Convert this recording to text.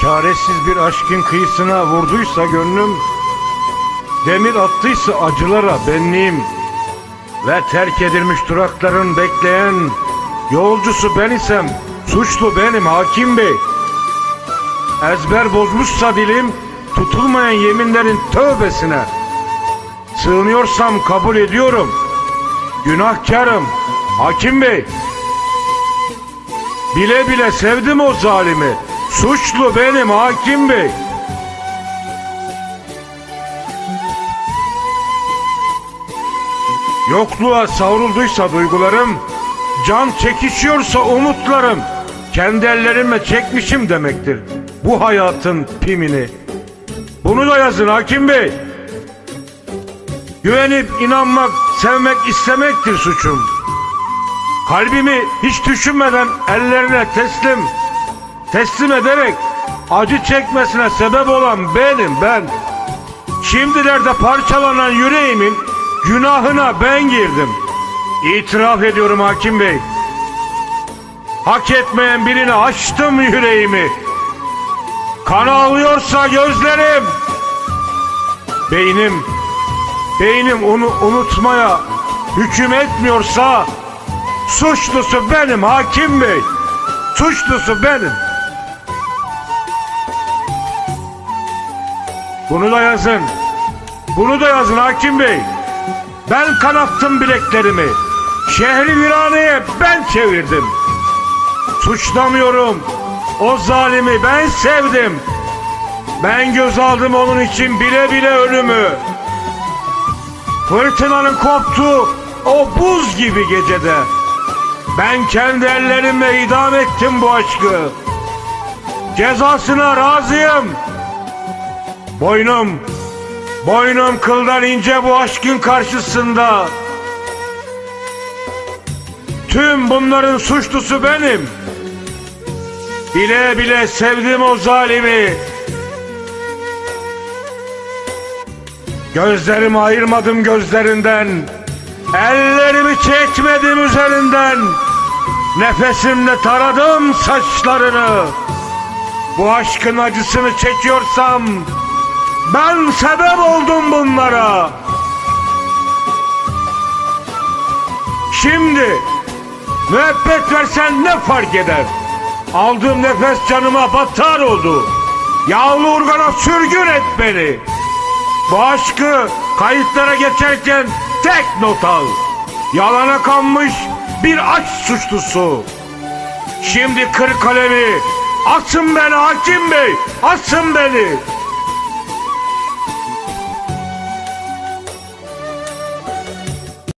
Çaresiz bir aşkın kıyısına vurduysa gönlüm Demir attıysa acılara benliğim. Ve terk edilmiş durakların bekleyen Yolcusu ben isem suçlu benim hakim bey. Ezber bozmuşsa dilim tutulmayan yeminlerin tövbesine. Sığınıyorsam kabul ediyorum.'' Günahkarım hakim bey. Bile bile sevdim o zalimi. Suçlu benim hakim bey. Yokluğa savrulduysa duygularım Can çekişiyorsa umutlarım. Kendi ellerimle çekmişim demektir Bu hayatın pimini. Bunu da yazın hakim bey Güvenip inanmak, sevmek istemektir suçum. Kalbimi hiç düşünmeden ellerine teslim Teslim ederek acı çekmesine sebep olan benim ben. Şimdilerde parçalanan yüreğimin günahına ben girdim. İtiraf ediyorum hakim bey. Hak etmeyen birine açtım yüreğimi. Kan ağlıyorsa gözlerim Beynim Beynim onu unutmaya hüküm etmiyorsa Suçlusu benim hakim bey. Suçlusu benim. Bunu da yazın. Bunu da yazın hakim bey. Ben kanattım bileklerimi. Şehri viraneye ben çevirdim. Suçlamıyorum. O zalimi ben sevdim. Ben göz aldım onun için bile bile ölümü Fırtınanın koptuğu o buz gibi gecede. Ben kendi ellerimle idam ettim bu aşkı. Cezasına razıyım. Boynum Boynum kıldan ince bu aşkın karşısında. Tüm bunların suçlusu benim. Bile bile sevdim o zalimi Gözlerimi ayırmadım gözlerinden. Ellerimi çekmedim üzerinden. Nefesimle taradım saçlarını. Bu aşkın acısını çekiyorsam Ben sebep oldum bunlara. Şimdi Müebbet versen ne fark eder? Aldığım nefes canıma batar oldu. Yağlı urgana sürgün et beni bu aşkı kayıtlara geçerken tek not al. Yalana kanmış bir aşk suçlusu. Şimdi kır kalemi. Asın beni hakim bey. Asın beni.